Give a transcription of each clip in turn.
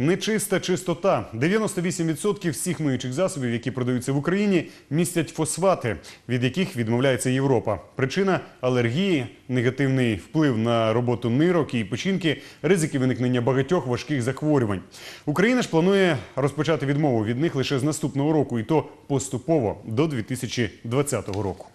Нечиста чистота. 98% всіх миючих засобів, які продаються в Україні, містять фосфати, від яких відмовляється Європа. Причина алергії, негативний вплив на роботу нирок і печінки, ризики виникнення багатьох важких захворювань. Україна ж планує розпочати відмову від них лише з наступного року, і то поступово до 2020 року.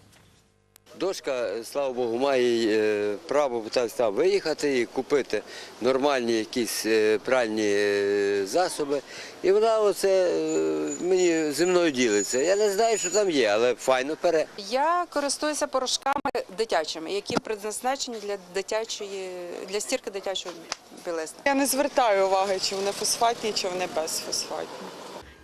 Дочка, слава Богу, має е, право виїхати і купити нормальні якісь е, пральні е, засоби. І вона оце е, мені зі мною ділиться. Я не знаю, що там є, але файно пере. Я користуюся порошками дитячими, які предназначені для дитячої для стірки дитячого білизни. Я не звертаю уваги, чи вони фосфатні, чи вони безфосфатні.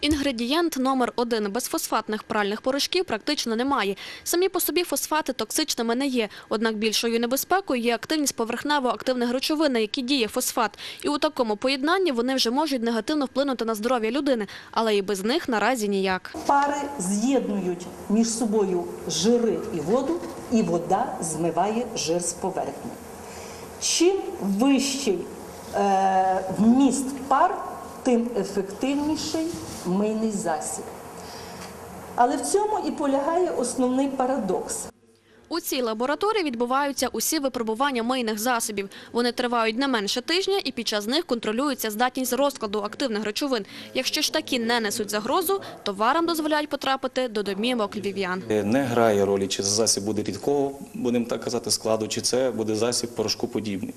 Інгредієнт номер один безфосфатних пральних порошків практично немає. Самі по собі фосфати токсичними не є. Однак більшою небезпекою є активність поверхнево-активних речовин, на які діє фосфат. І у такому поєднанні вони вже можуть негативно вплинути на здоров'я людини, але і без них наразі ніяк. Пари з'єднують між собою жири і воду, і вода змиває жир з поверхні. Чим вищий е, вміст пар, тим ефективніший мийний засіб. Але в цьому і полягає основний парадокс. У цій лабораторії відбуваються усі випробування мийних засобів. Вони тривають не менше тижня і під час них контролюється здатність розкладу активних речовин. Якщо ж такі не несуть загрозу, товарам дозволяють потрапити до домівок львів'ян. Не грає ролі, чи засіб буде рідкого, будемо так казати, складу, чи це буде засіб порошкоподібний.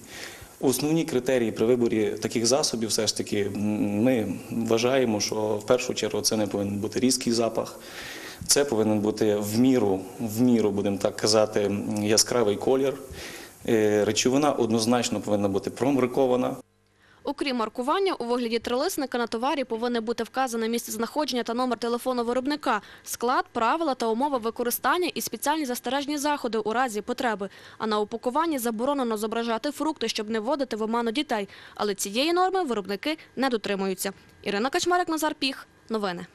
Основні критерії при виборі таких засобів все ж таки ми вважаємо, що в першу чергу це не повинен бути різкий запах, це повинен бути в міру, в міру, будемо так казати, яскравий колір. Е, Речовина однозначно повинна бути промаркована. Окрім маркування, у вигляді трилисника на товарі повинне бути вказане місце знаходження та номер телефону виробника, склад, правила та умови використання і спеціальні застережні заходи у разі потреби. А на упакуванні заборонено зображати фрукти, щоб не вводити в оману дітей. Але цієї норми виробники не дотримуються. Ірина Качмарик, Назар Піх. Новини.